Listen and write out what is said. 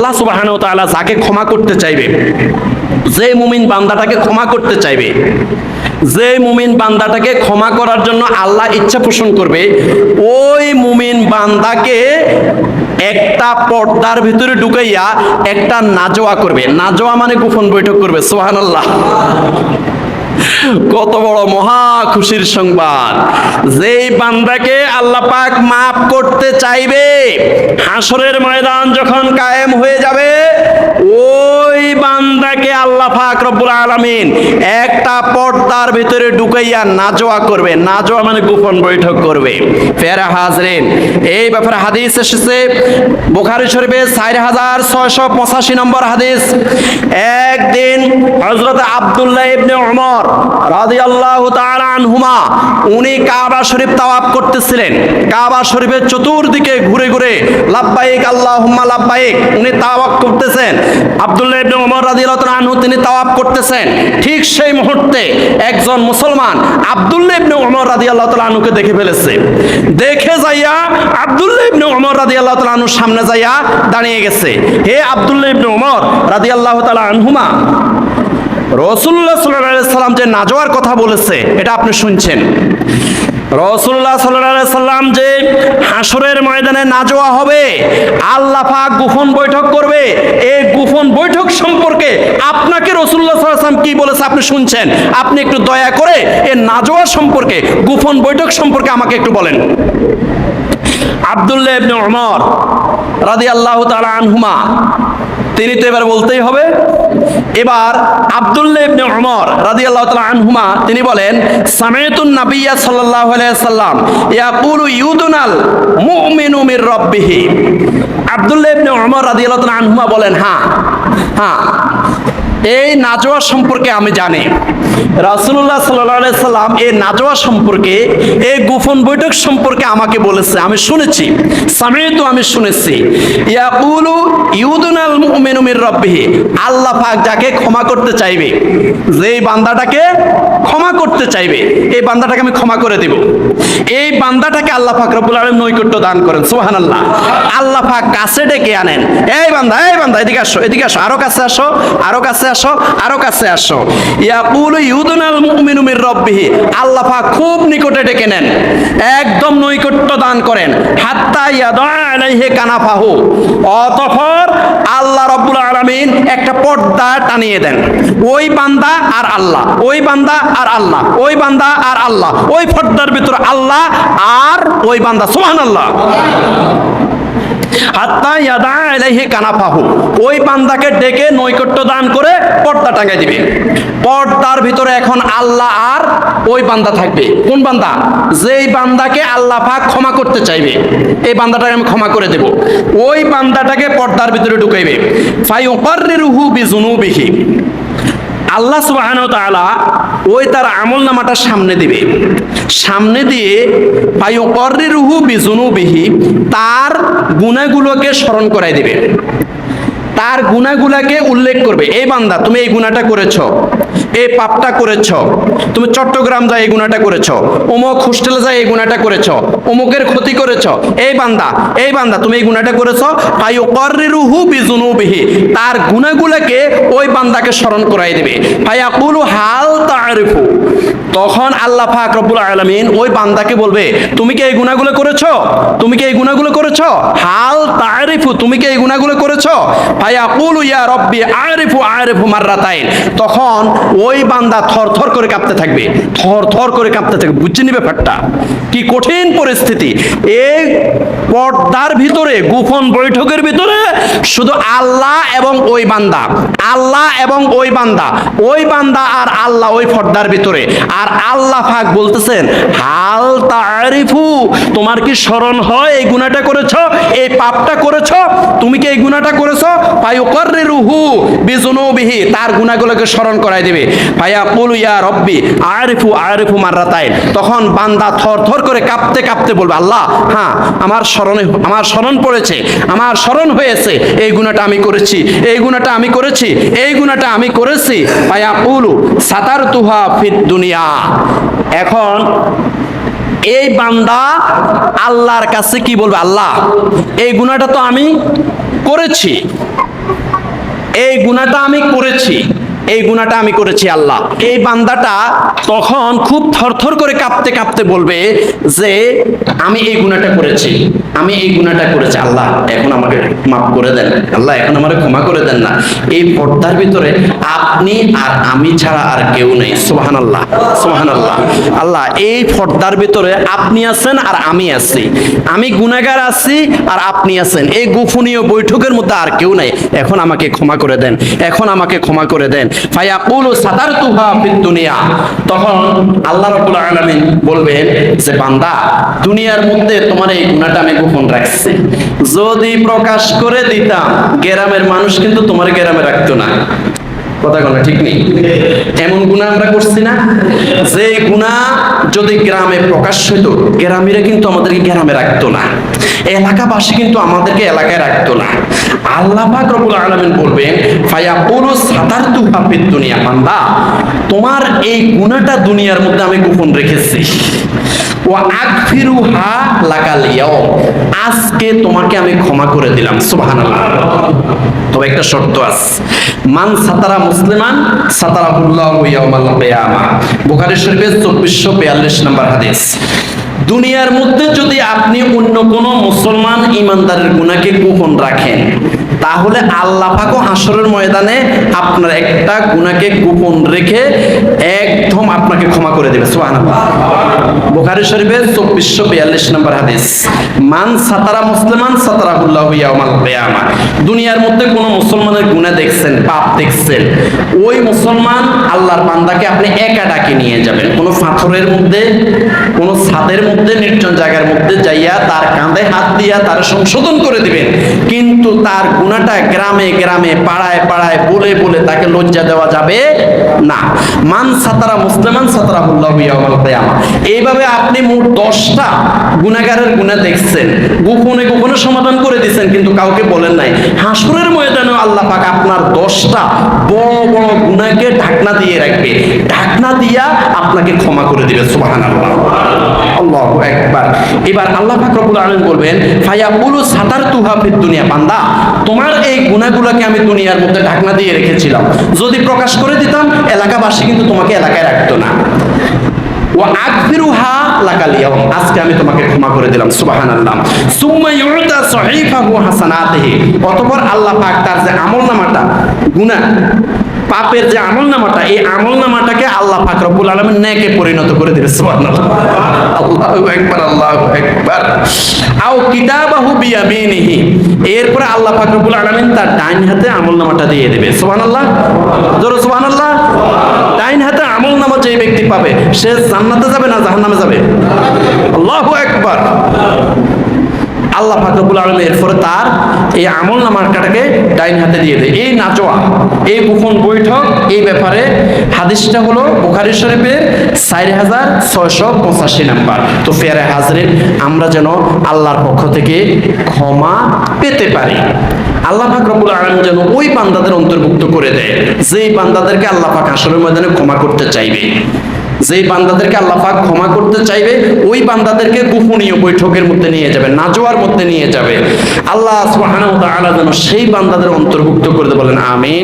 আল্লাহ সুবাহানো তালা যাকে ক্ষমা করতে চাইবে, যে মুমিন বান্দাটাকে ক্ষমা করতে চাইবে, যে মুমিন বান্দাটাকে ক্ষমা করার জন্য আল্লাহ ইচ্ছা পোষণ করবে, ওই মুমিন বান্দাকে একটা পর্দার ভিতরে ঢুকাইয়া একটা নাজোয়া করবে। নাজোয়া মানে গোপন বৈঠক করবে সোহানাল্লাহ কত বড় মহা খুশির সংবাদ। যেই বান্দাকে আল্লাহ পাক মাফ করতে চাইবে হাসরের ময়দান যখন কায়েম হয়ে যাবে বান্দাকে আল্লাহ পাক রব্বুল একটা পর্দার ভিতরে ঢুকাইয়া নাজোয়া করবে। নাজোয়া মানে গোপন বৈঠক করবে। ফেরা হাজরেন, এই ব্যাপারে হাদিস এসেছে শরীফে হাজার ছয়শো পঁচাশি নম্বর হাদিস। একদিন ইবনে উনি কাবা শরীফ তাওয়াফ করতেছিলেন। কাবা শরীফের চতুর্দিকে ঘুরে ঘুরে, লাব্বাইক আল্লাহুম্মা উনি তাওয়াফ করতেছেন। আব্দুল্লাহ ইবনে ওমর রাদিয়াল্লাহু আনহু তিনি তাওয়াফ করতেছেন। ঠিক সেই মুহূর্তে একজন মুসলমান আব্দুল্লাহ ইবনে ওমর রাদিয়াল্লাহু আনহুকে দেখে ফেলেছে। দেখে যাইয়া আব্দুল্লাহ ইবনে ওমর রাদিয়াল্লাহু আনহুর সামনে যাইয়া দাঁড়িয়ে গেছে। হে আব্দুল্লাহ ইবনে ওমর রাদিয়াল্লাহু তাআলা আনহুমা রসুল্লাহ সাল্লাহ সাল্লাম যে নাজোয়ার কথা বলেছে, এটা আপনি শুনছেন। রসুল্লাহ সাল্লাহ সাল্লাম যে হাসরের ময়দানে নাজোয়া হবে, আল্লাহ পাক গোপন বৈঠক করবে। এই গোপন বৈঠক সম্পর্কে আপনাকে রসুল্লাহ সাল্লাম কি বলেছে আপনি শুনছেন? আপনি একটু দয়া করে এই নাজোয়া সম্পর্কে, গোপন বৈঠক সম্পর্কে আমাকে একটু বলেন। আব্দুল্লাহ ইবনে ওমর রাদিয়াল্লাহু তাআলা আনহুমা তিনি তো এবার বলতেই হবে। এবার আব্দুল্লাহ ইবনে ওমর রাদিয়াল্লাহু তাআলা আনহুমা, তিনি বলেন সামাইতুন নাবিয়্যা সাল্লাল্লাহু আলাইহি সাল্লাম ইয়াকুলু ইউদুনাল মুমিনু মির রাব্বিহি। আব্দুল্লাহ ইবনে ওমর রাদিয়াল্লাহু তাআলা আনহুমা বলেন হ্যাঁ হ্যাঁ। এই নাজোয়া সম্পর্কে আমি জানি। রাসুল্লাহ সাল্লাহ সাল্লাম এই নাজোয়া সম্পর্কে, এই গোপন বৈঠক সম্পর্কে আমাকে বলেছে। আমি শুনেছি, সামিত আমি শুনেছি। আল্লাহ পাক যাকে ক্ষমা করতে চাইবে বান্দাটাকে ক্ষমা করতে চাইবে, এই বান্দাটাকে আমি ক্ষমা করে দেব। এই বান্দাটাকে আল্লাহ পাক রব্বুল আলামিন নৈকট্য দান করেন, সুবহানাল্লাহ। আল্লাহ পাক কাছে ডেকে আনেন, এই বান্দা এই বান্দা, এদিকে আসো এদিকে আসো, আরও কাছে আসো, আরও কাছে আসো, আরও কাছে আসো। ইয়াকুলু মুমিনু মির রাব্বিহি। আল্লাহ পাক খুব নিকটে ডেকে নেন, একদম নৈকট্য দান করেন। হাত্তা ইয়াদা আলাইহি কানাফাহু। অতঃপর আল্লাহ রাব্বুল আলামিন একটা পর্দা টানিয়ে দেন। ওই বান্দা আর আল্লাহ, ওই বান্দা আর আল্লাহ, ওই বান্দা আর আল্লাহ। ওই পর্দার ভিতর আল্লাহ আর ওই বান্দা। সুবহানাল্লাহ। হাত্তা ইয়াদা আলাইহি কানাফাহু। ওই বান্দাকে ডেকে নৈকট্য দান করে পর্দা টাঙাই দিবে। পর্দার ভিতরে এখন আল্লাহ আর ওই বান্দা থাকবে। কোন বান্দা? যেই বান্দাকে আল্লাহ পাক ক্ষমা করতে চাইবে। এই বান্দাটাকে আমি ক্ষমা করে দেব। ওই বান্দাটাকে পর্দার ভিতরে ঢুকাইবে। ফায়ুকাররিরুহু বিজুনুবিহি। আল্লাহ সুবহানাহু তালা ওই তার আমল নামাটা সামনে দিবে। সামনে দিয়ে ফায়ুকাররিরুহু বিজুনুবিহি তার গুণাগুলোকে স্মরণ করাই দিবে। তার গুণাগুলাকে উল্লেখ করবে এই বান্দা, তুমি এই গুণাটা করেছ। এই পাপটা করেছ। তুমি চট্টগ্রাম যায় এই গুনাহটা করেছ। অমুক হোস্টেলে যায় এই গুনাহটা করেছ। অমুকের ক্ষতি করেছ। এই বান্দা এই বান্দা, তুমি এই গুনাহটা করেছ। ফায়ুকাররিরুহু বিজুনুবিহি, তার গুনাহগুলাকে ওই বান্দাকে স্মরণ করাই দেবে। ফায়াকুলু, হাল তারিফু। তখন আল্লাহ পাক রব্বুল আলামিন ওই বান্দাকে বলবে, তুমি কি এই গুনাহগুলো করেছ? তুমি কি এই গুনাহগুলো করেছ? হাল তারিফু, তুমি কি এই গুনাহগুলো করেছ? ফায়াকুলু, ইয়া রব্বি, আরিফু আরিফু মাররাতাইন। তখন ওই বান্দা থর থর করে কাঁপতে থাকবে, থর থর করে কাঁপতে থাকবে বুঝছে নিবে ব্যাপারটা? কি কঠিন পরিস্থিতি। এই পর্দার ভিতরে, গোপন বৈঠকের ভিতরে শুধু আল্লাহ এবং ওই বান্দা, আল্লাহ এবং ওই বান্দা ওই বান্দা আর আল্লাহ ওই পর্দার ভিতরে। আর আল্লাহ পাক বলতেছেন, হাল তারিফু তোমার কি স্মরণ হয় এই গুনাহটা করেছ? এই পাপটা করেছ? তুমি কি এই গুণাটা করেছ? করেছ ফায়ুকাররিরুহু বিজুনুবিহি, তার গুনাহগুলোকে স্মরণ করাই দেবে। ফায়াকুলু ইয়া রব্বি, আরিফু আরিফু মাররাতাইন। তখন বান্দা থর থর করে কাঁপতে কাঁপতে বলবে, আল্লাহ হ্যাঁ আমার স্মরণে, আমার স্মরণ পড়েছে, আমার স্মরণ হয়েছে, এই গুণাটা আমি করেছি, এই গুণাটা আমি করেছি, এই গুণাটা আমি করেছি। ফায়াকুলু সাতার তুহা ফিদ দুনিয়া। এখন এই বান্দা আল্লাহর কাছে কি বলবে? আল্লাহ, এই গুণাটা তো আমি করেছি। এই গুণাটা আমি করেছি। এই গুণাটা আমি করেছি আল্লাহ। এই বান্দাটা তখন খুব থরথর করে কাঁপতে কাঁপতে বলবে যে, আমি এই গুণাটা করেছি, আমি এই গুণাটা করেছি। আল্লাহ, এখন আমাকে মাফ করে দেন। আল্লাহ, এখন আমাকে ক্ষমা করে দেন না। এই পর্দার ভিতরে আপনি আর আমি ছাড়া আর কেউ নেই। সোহান আল্লাহ সোহান আল্লাহ আল্লাহ এই পর্দার ভিতরে আপনি আছেন আর আমি আছি। আমি গুনাগার আছি আর আপনি আছেন। এই গোপনীয় বৈঠকের মধ্যে আর কেউ নাই। এখন আমাকে ক্ষমা করে দেন। এখন আমাকে ক্ষমা করে দেন। ফায়াকুলু সাতারতুহা ফিদ দুনিয়া। তখন আল্লাহ রাব্বুল আলামিন বলবেন যে, বান্দা, দুনিয়ার মধ্যে তোমার এই গুনাহটা আমি গোপন রাখছি। যদি প্রকাশ করে দিতাম, গ্রামের মানুষ কিন্তু তোমার গ্রামে রাখতো না। কথা কথা ঠিক নেই? এমন গুণা আমরা করছি না। যে গুণা যদি গ্রামে প্রকাশ হইতো, গ্রামীরা কিন্তু আমাদেরকে গ্রামে রাখতো না। এলাকাবাসী কিন্তু আমাদেরকে এলাকায় রাখতো না। আল্লাহ পাক রব্বুল আলামিন বলবেন, ফায়াকুলু সাতারতু হাফিদ দুনিয়া, বান্দা, তোমার এই গুণাটা দুনিয়ার মধ্যে আমি গোপন রেখেছি। আগফিরুহা লাকাল ইয়াউম। আজকে তোমাকে আমি ক্ষমা করে দিলাম, সুবহানাল্লাহ। তবে একটা শর্ত আছে। মান সাতারা মুসলিমান, সাতারাহুল্লাহু ইয়াউমাল কিয়ামা। বুখারী শরীফের 2442 নম্বর হাদিস। দুনিয়ার মধ্যে যদি আপনি অন্য কোন মুসলমান ইমানদারের গুনাহকে গোপন রাখেন, তাহলে আল্লাহ হাসরের ময়দানে আপনার একটা গুনাহকে গোপন রেখে একদম আপনাকে ক্ষমা করে দেবে, সুবহানাল্লাহ। বুখারী শরীফের 2442 নম্বর হাদিস, মান সাতারা মুসলিমান সাতারাহুল্লাহু ইয়াউমাল কিয়ামা। দুনিয়ার মধ্যে কোন মুসলমানের গুনাহ দেখছেন, পাপ দেখছেন, ওই মুসলমান আল্লাহর বান্দাকে আপনি একা ডাকে নিয়ে যাবেন। কোন পাথরের মধ্যে, কোন ছাদের মধ্যে, নির্জন জায়গার মধ্যে যাইয়া তার কাঁধে হাত দিয়া তার সংশোধন করে দিবেন। কিন্তু তার গুণাটা গ্রামে গ্রামে, পাড়ায় পাড়ায় বলে বলে তাকে লজ্জা দেওয়া যাবে না। মান সাতারা মুসলিমান সাতারা হুল্লাহ ইয়াউমাল কিয়ামা। এইভাবে আপনি মোট দশটা গুণাগারের গুণা দেখছেন। গোপনে গোপনে সমাধান করে দিচ্ছেন কিন্তু কাউকে বলেন নাই। হাসুরের ময়দানে আল্লাহ পাক আপনার দশটা বড় বড় গুণাকে ঢাকনা দিয়ে রাখবে। ঢাকনা দিয়া আপনাকে ক্ষমা করে দিবে, সুবহানাল্লাহ। আল্লাহু একবার এবার আল্লাহ পাক রব্বুল আলামিন বলবেন, ফায়াকুলু সাতারতুহা ফিদ দুনিয়া। বান্দা, তোমার এই গুনাহগুলোকে আমি দুনিয়ার মধ্যে ঢাকনা দিয়ে রেখেছিলাম। যদি প্রকাশ করে দিতাম, এলাকাবাসী কিন্তু তোমাকে এলাকায় রাখতো না। ওয়া আগফিরুহা লাকাল আজকে আমি তোমাকে ক্ষমা করে দিলাম, সুবহানাল্লাহ। সুম্মা ইউতা সহিফাহু হাসানাতিহি। অতঃপর আল্লাহ পাক তার যে আমলনামাটা, গুনাহ, পাপের যে আমলনামাটা, এই আমলনামাটাকে আল্লাহ পাক রব্বুল আলামিন নেকে পরিণত করে দিবে সুবহানাল্লাহ। আল্লাহু আকবার আল্লাহু আকবার। আও কিতাবাহু এরপরে আল্লাহ ফাকরুল আলমিন তার ডাইন হাতে আমল নামাটা দিয়ে দেবে। সোহান আল্লাহ ধরো সোহান আল্লাহ ডাইন হাতে আমল নামা যে ব্যক্তি পাবে, সে জান্নাতে যাবে না জাহান্নামে যাবে? আল্লাহ আকবার। আল্লাহ ফাকরুল আলম এরপরে তার এই আমল নামারটাকে ডাইন হাতে দিয়ে দেয়। এই নাচোয়া এই গোপন বৈঠক, এই ব্যাপারে হাদিসটা হলো বুখারি শরীফের চার হাজার ছয়শো পঁচাশি নাম্বার। তো ফেরে হাজরিন, আমরা যেন আল্লাহর পক্ষ থেকে ক্ষমা পেতে পারি। আল্লাহ পাক রব্বুল যেন ওই বান্দাদের অন্তর্ভুক্ত করে দেয়, যেই বান্দাদেরকে আল্লাহ পাক আসরের ময়দানে ক্ষমা করতে চাইবে। যেই বান্দাদেরকে আল্লাহ পাক ক্ষমা করতে চাইবে, ওই বান্দাদেরকে গোপনীয় বৈঠকের মধ্যে নিয়ে যাবে, নাজোয়ার মধ্যে নিয়ে যাবে। আল্লাহ সুবহানাহু ওয়া তাআলা যেন সেই বান্দাদের অন্তর্ভুক্ত করতে বলেন, আমিন।